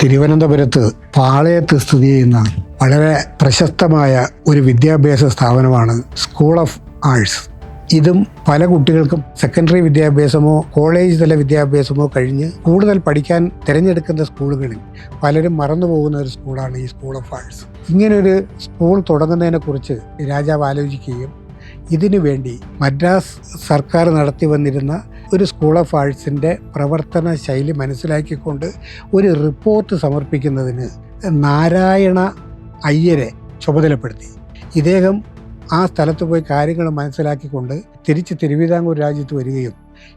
തിരുവനന്തപുരത്ത് പാളയത്ത് സ്ഥിതി ചെയ്യുന്ന വളരെ പ്രശസ്തമായ ഒരു വിദ്യാഭ്യാസ സ്ഥാപനമാണ് സ്കൂൾ ഓഫ് ആർട്സ് ഇതും പല കുട്ടികൾക്കും സെക്കൻഡറി വിദ്യാഭ്യാസമോ കോളേജ് തല വിദ്യാഭ്യാസമോ കഴിഞ്ഞ് കൂടുതൽ പഠിക്കാൻ തിരഞ്ഞെടുക്കുന്ന സ്കൂളുകളിൽ പലരും മറന്നു പോകുന്ന ഒരു സ്കൂളാണ് ഈ സ്കൂൾ ഓഫ് ആർട്സ് ഇങ്ങനൊരു സ്കൂൾ തുടങ്ങുന്നതിനെക്കുറിച്ച് രാജാവ് ആലോചിക്കുകയും ഇതിനു വേണ്ടി മദ്രാസ് സർക്കാർ നടത്തി വന്നിരുന്ന ഒരു സ്കൂൾ ഓഫ് ആർട്സിന്റെ പ്രവർത്തന ശൈലി മനസ്സിലാക്കിക്കൊണ്ട് ഒരു റിപ്പോർട്ട് സമർപ്പിക്കുന്നതിന് നാരായണ അയ്യരെ ചുമതലപ്പെടുത്തി. ഇദ്ദേഹം ആ സ്ഥലത്ത് പോയി കാര്യങ്ങൾ മനസ്സിലാക്കിക്കൊണ്ട് തിരിച്ച് തിരുവിതാംകൂർ രാജ്യത്ത് വരികയും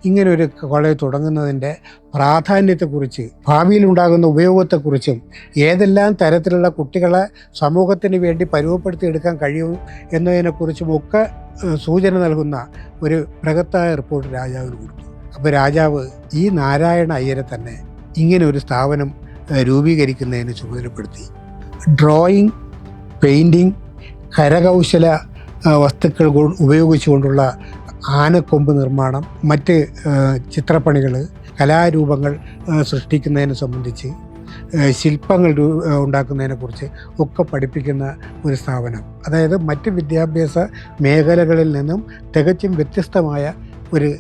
ഇങ്ങനെ ഒരു കോളേജ് തുടങ്ങുന്നതിന്റെ പ്രാധാന്യത്തെക്കുറിച്ച് ഭാവിയിൽ ഉണ്ടാകുന്ന ഉപയോഗത്തെക്കുറിച്ചും ഏതെല്ലാം തരത്തിലുള്ള കുട്ടികളെ സമൂഹത്തിന് വേണ്ടി പരുവപ്പെടുത്തി എടുക്കാൻ കഴിയും എന്നതിനെക്കുറിച്ചും ഒക്കെ സൂചന നൽകുന്ന ഒരു ബൃഹത്തായ റിപ്പോർട്ട് രാജാവിന് കൊടുത്തു. അപ്പോൾ രാജാവ് ഈ നാരായണ അയ്യരെ തന്നെ ഇങ്ങനെ ഒരു സ്ഥാപനം രൂപീകരിക്കുന്നതിന് ചുമതലപ്പെടുത്തി. ഡ്രോയിങ് പെയിന്റിങ് കരകൗശല വസ്തുക്കൾ ഉപയോഗിച്ചുകൊണ്ടുള്ള ആനക്കൊമ്പ് നിർമ്മാണം മറ്റ് ചിത്രപ്പണികൾ കലാരൂപങ്ങൾ സൃഷ്ടിക്കുന്നതിനെ സംബന്ധിച്ച് ശില്പങ്ങൾ ഉണ്ടാക്കുന്നതിനെക്കുറിച്ച് ഒക്കെ പഠിപ്പിക്കുന്ന ഒരു സ്ഥാപനം. അതായത് മറ്റ് വിദ്യാഭ്യാസ മേഖലകളിൽ നിന്നും തികച്ചും വ്യത്യസ്തമായ ഒരു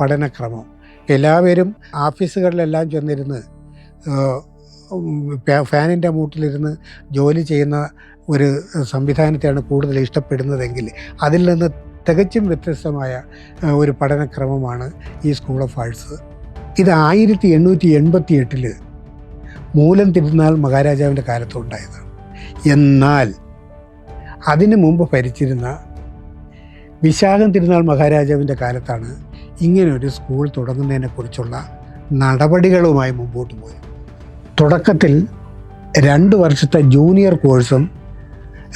പഠനക്രമം. എല്ലാവരും ഓഫീസുകളിലെല്ലാം ചെന്നിരുന്ന് ഫാനിന്റെ മൂട്ടിലിരുന്ന് ജോലി ചെയ്യുന്ന ഒരു സംവിധാനത്തെയാണ് കൂടുതൽ ഇഷ്ടപ്പെടുന്നതെങ്കിൽ അതിൽ നിന്ന് തികച്ചും വ്യത്യസ്തമായ ഒരു പഠനക്രമമാണ് ഈ സ്കൂൾ ഓഫ് ആർട്സ്. ഇത് ആയിരത്തി എണ്ണൂറ്റി എൺപത്തി എട്ടിൽ മൂലം തിരുനാൾ മഹാരാജാവിന്റെ കാലത്തുണ്ടായതാണ്. എന്നാൽ അതിനു മുമ്പ് ഭരിച്ചിരുന്ന വിശാഖം തിരുനാൾ മഹാരാജാവിന്റെ കാലത്താണ് ഇങ്ങനൊരു സ്കൂൾ തുടങ്ങുന്നതിനെക്കുറിച്ചുള്ള നടപടികളുമായി മുമ്പോട്ട് പോയി തുടക്കത്തിൽ രണ്ട് വർഷത്തെ ജൂനിയർ കോഴ്സും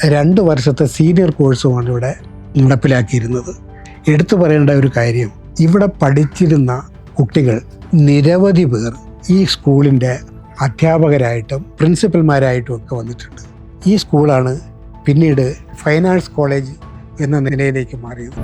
രണ്ട് വർഷത്തെ സീനിയർ കോഴ്സുമാണ് ഇവിടെ നടപ്പിലാക്കിയിരുന്നത്. എടുത്തു പറയേണ്ട ഒരു കാര്യം ഇവിടെ പഠിച്ചിരുന്ന കുട്ടികൾ നിരവധി പേർ ഈ സ്കൂളിന്റെ അധ്യാപകരായിട്ടും പ്രിൻസിപ്പൽമാരായിട്ടും ഒക്കെ വന്നിട്ടുണ്ട്. ഈ സ്കൂളാണ് പിന്നീട് ഫൈൻ ആർട്സ് കോളേജ് എന്ന നിലയിലേക്ക് മാറിയത്.